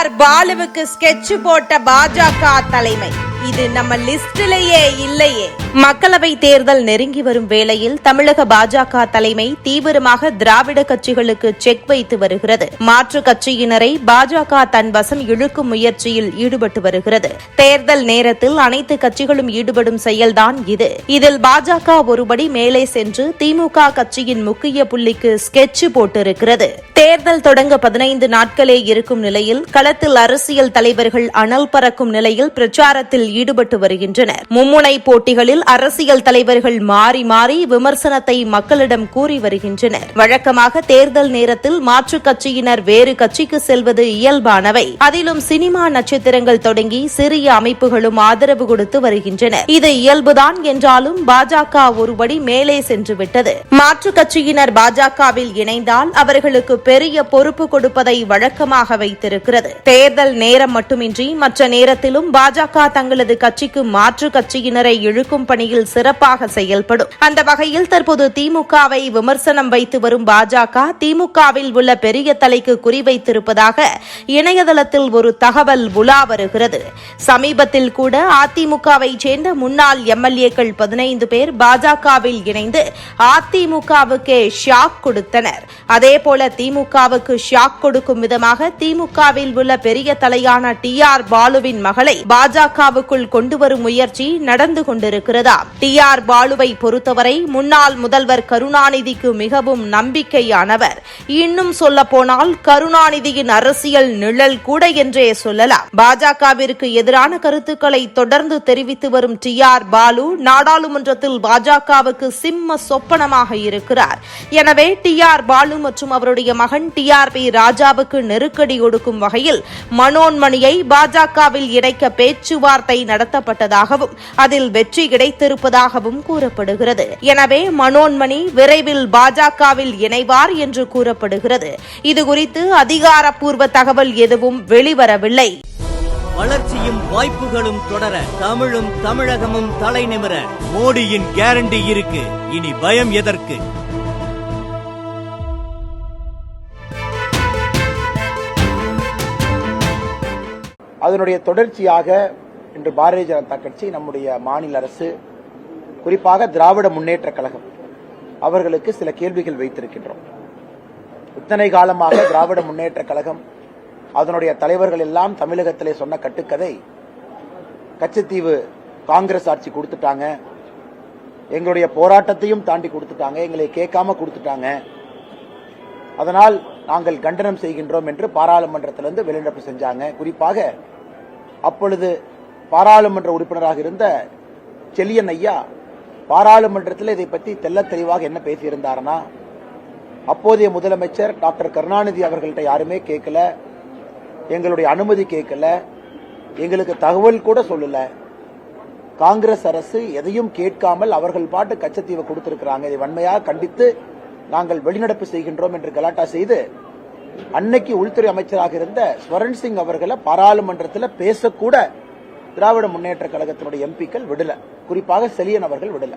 R பாலுவுக்கு sketch போட்ட பாஜக தலைமை. இது நம்ம லிஸ்டிலேயே இல்லையே. மக்களவை தேர்தல் நெருங்கி வரும் வேளையில் தமிழக பாஜக தலைமை தீவிரமாக திராவிட கட்சிகளுக்கு செக் வைத்து வருகிறது. மாற்று கட்சியினரை பாஜக தன் வசம் இழுக்கும் முயற்சியில் ஈடுபட்டு வருகிறது. தேர்தல் நேரத்தில் அனைத்து கட்சிகளும் ஈடுபடும் செயல்தான் இது. இதில் பாஜக ஒருபடி மேலே சென்று திமுக கட்சியின் முக்கிய புள்ளிக்கு ஸ்கெட்ச் போட்டிருக்கிறது. தேர்தல் தொடங்க பதினைந்து நாட்களே இருக்கும் நிலையில் களத்தில் அரசியல் தலைவர்கள் அனல் பறக்கும் நிலையில் பிரச்சாரத்தில் ஈடுபட்டு வருகின்றனர். மும்முனை போட்டிகளில் அரசியல் தலைவர்கள் மாறி மாறி விமர்சனத்தை மக்களிடம் கூறி வருகின்றனர். வழக்கமாக தேர்தல் நேரத்தில் மாற்றுக் கட்சியினர் வேறு கட்சிக்கு செல்வது இயல்பானவை. அதிலும் சினிமா நட்சத்திரங்கள் தொடங்கி சிறிய அமைப்புகளும் ஆதரவு கொடுத்து வருகின்றனர் இது இயல்புதான் என்றாலும் பாஜக ஒருபடி மேலே சென்று விட்டது. மாற்றுக் கட்சியினர் பாஜகவில் இணைந்தால் அவர்களுக்கு பெரிய பொறுப்பு கொடுப்பதை வழக்கமாக வைத்திருக்கிறது. தேர்தல் நேரம் மட்டுமின்றி மற்ற நேரத்திலும் பாஜக தங்களது கட்சிக்கு மாற்று கட்சியினரை இழுக்கும் பணியில் சிறப்பாக செயல்படும். அந்த வகையில் தற்போது திமுகவை விமர்சனம் வைத்து வரும் பாஜக திமுகவில் உள்ள பெரிய தலைக்கு குறிவைத்திருப்பதாக இணையதளத்தில் ஒரு தகவல் உலா வருகிறது. சமீபத்தில் கூட அதிமுகவை சேர்ந்த முன்னாள் எம்எல்ஏக்கள் பதினைந்து பேர் பாஜகவில் இணைந்து அதிமுகவுக்கே ஷாக் கொடுத்தனர். அதேபோல திமுகவுக்கு ஷாக் கொடுக்கும் விதமாக திமுகவில் உள்ள பெரிய தலையான டி ஆர் பாலுவின் மகளை பாஜகவுக்கு கொண்டு வரும் முயற்சி நடந்து கொண்டிருக்கிறதா? டி ஆர் பாலுவை பொறுத்தவரை முன்னாள் முதல்வர் கருணாநிதிக்கு மிகவும் நம்பிக்கையானவர். இன்னும் சொல்ல போனால் கருணாநிதியின் அரசியல் நிழல் கூட என்றே சொல்லலாம். பாஜகவிற்கு எதிரான கருத்துக்களை தொடர்ந்து தெரிவித்து வரும் டி ஆர் பாலு நாடாளுமன்றத்தில் பாஜகவுக்கு சிம்ம சொப்பனமாக இருக்கிறார். எனவே டி ஆர் பாலு மற்றும் அவருடைய மகன் டி ஆர் பி ராஜாவுக்கு நெருக்கடி கொடுக்கும் வகையில் மனோன்மணியை பாஜகவில் இணைக்க பேச்சுவார்த்தை நடத்தப்பட்டதாகவும் அதில் வெற்றி கிடைத்திருப்பதாகவும் கூறப்படுகிறது. எனவே மனோன்மணி விரைவில் பாஜகவில் இணைவார் என்று கூறப்படுகிறது. இதுகுறித்து அதிகாரப்பூர்வ தகவல் எதுவும் வெளிவரவில்லை. வளர்ச்சியும் வாய்ப்புகளும் தொடர தமிழும் தமிழகமும் தலைநிமிர மோடியின் கேரண்டி இருக்கு. இனி பயம் எதற்கு? அதனுடைய தொடர்ச்சியாக இன்று பாரதிய ஜனதா கட்சி நம்முடைய மாநில அரசு குறிப்பாக திராவிட முன்னேற்ற கழகம் அவர்களுக்கு சில கேள்விகள் வைத்திருக்கின்றோம். இத்தனை காலமாக திராவிட முன்னேற்ற கழகம் அதனுடைய தலைவர்கள் எல்லாம் தமிழகத்திலே சொன்ன கட்டுக்கதை கச்சத்தீவு காங்கிரஸ் ஆட்சி கொடுத்துட்டாங்க எங்களுடைய போராட்டத்தையும் தாண்டி கொடுத்துட்டாங்க எங்களை கேட்காம கொடுத்துட்டாங்க. அதனால் நாங்கள் கண்டனம் செய்கின்றோம் என்று பாராளுமன்றத்திலிருந்து வெளிநடப்பு செஞ்சாங்க. குறிப்பாக அப்பொழுது பாராளுமன்ற உறுப்பினராக இருந்த செல்லியன் ஐயா பாராளுமன்றத்தில் இதை பற்றி தெல்ல தெளிவாக என்ன பேசியிருந்தாருன்னா அப்போதைய முதலமைச்சர் டாக்டர் கருணாநிதி அவர்கள்ட்ட யாருமே கேட்கல எங்களுடைய அனுமதி கேட்கல எங்களுக்கு தகவல் கூட சொல்லல. காங்கிரஸ் அரசு எதையும் கேட்காமல் அவர்கள் பாட்டு கச்சத்தீவை கொடுத்திருக்கிறாங்க. இதை வன்மையாக கண்டித்து நாங்கள் வெளிநடப்பு செய்கின்றோம் என்று கலாட்டா செய்து அன்னைக்கு உள்துறை அமைச்சராக இருந்த ஸ்வரன் சிங் அவர்களை பாராளுமன்றத்தில் பேசக்கூட திராவிட முன்னேற்ற கழகத்தினுடைய எம்பிக்கள் விடல. குறிப்பாக செலியன் அவர்கள் விடல.